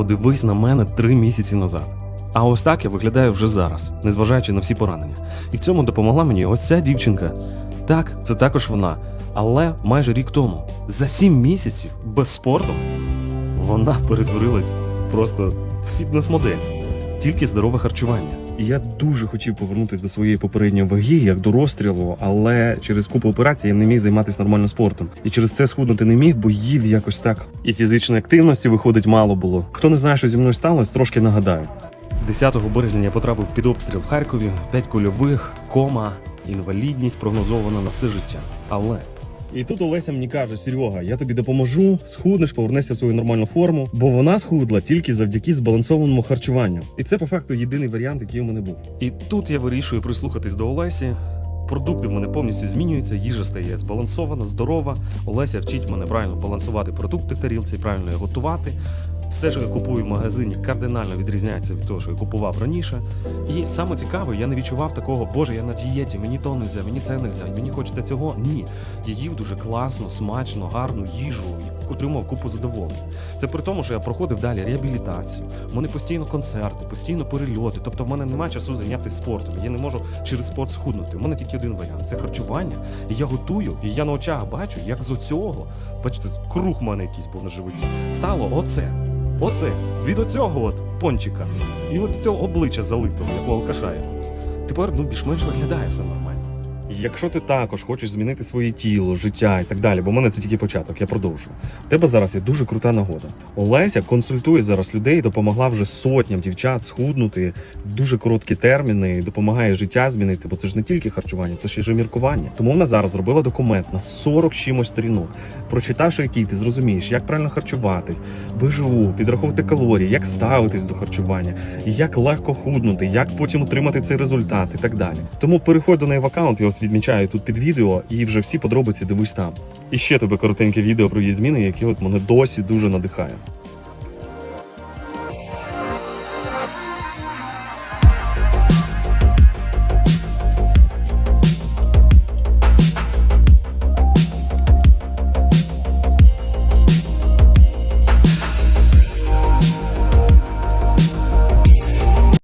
Подивись на мене три місяці назад. А ось так я виглядаю вже зараз, незважаючи на всі поранення. І в цьому допомогла мені ось ця дівчинка. Так, це також вона. Але майже рік тому, за сім місяців без спорту, вона перетворилась просто в фітнес-модель. Тільки здорове харчування. Я дуже хотів повернутися до своєї попередньої ваги, як до розстрілу, але через купу операцій я не міг займатися нормально спортом. І через це схуднути не міг, бо їв якось так. І фізичної активності виходить мало було. Хто не знає, що зі мною сталося, трошки нагадаю. 10 березня я потрапив під обстріл в Харкові, 5 кульових, кома, інвалідність прогнозована на все життя. Але І тут Олеся мені каже: Серега, я тобі допоможу, схуднеш, повернешся в свою нормальну форму, бо вона схудла тільки завдяки збалансованому харчуванню. І це по факту єдиний варіант, який у мене був. і тут я вирішую прислухатись до Олесі. Продукти в мене повністю змінюються, їжа стає збалансована, здорова. Олеся вчить мене правильно балансувати продукти в тарілці, правильно їх готувати. Все, що я купую в магазині, кардинально відрізняється від того, що я купував раніше. І саме цікаве, я не відчував такого, боже, я на дієті, мені то не можна, мені це не можна, мені хочеться цього. Ні. Я їв дуже класно, смачно, гарну їжу і отримав купу задоволень. Це при тому, що я проходив далі реабілітацію. У мене постійно концерти, постійно перельоти. Тобто в мене немає часу зайнятися спортом. Я не можу через спорт схуднути. У мене тільки один варіант це харчування. І я готую, і я на очах бачу, як з оцього, бачите, круг в мене якийсь був на животі. Стало оце. Оце. Від оцього от пончика. І от цього обличчя залитого, як у алкаша якогось. Тепер ну більш-менш виглядає все нормально. Якщо ти також хочеш змінити своє тіло, життя і так далі, бо в мене це тільки початок, я продовжую. В тебе зараз є дуже крута нагода. Олеся консультує зараз людей, допомогла вже сотням дівчат схуднути в дуже короткі терміни, допомагає життя змінити, бо це ж не тільки харчування, це й міркування. Тому вона зараз зробила документ на 40 чимось сторінок. Прочитавши який, ти зрозумієш, як правильно харчуватись, БЖУ, підраховувати калорії, як ставитись до харчування, як легко худнути, як потім отримати цей результат і так далі. Тому переходь до неї в аккаунт, я ось відмічаю тут під відео, і вже всі подробиці дивись там. І ще тебе коротеньке відео про її зміни, яке от мене досі дуже надихає.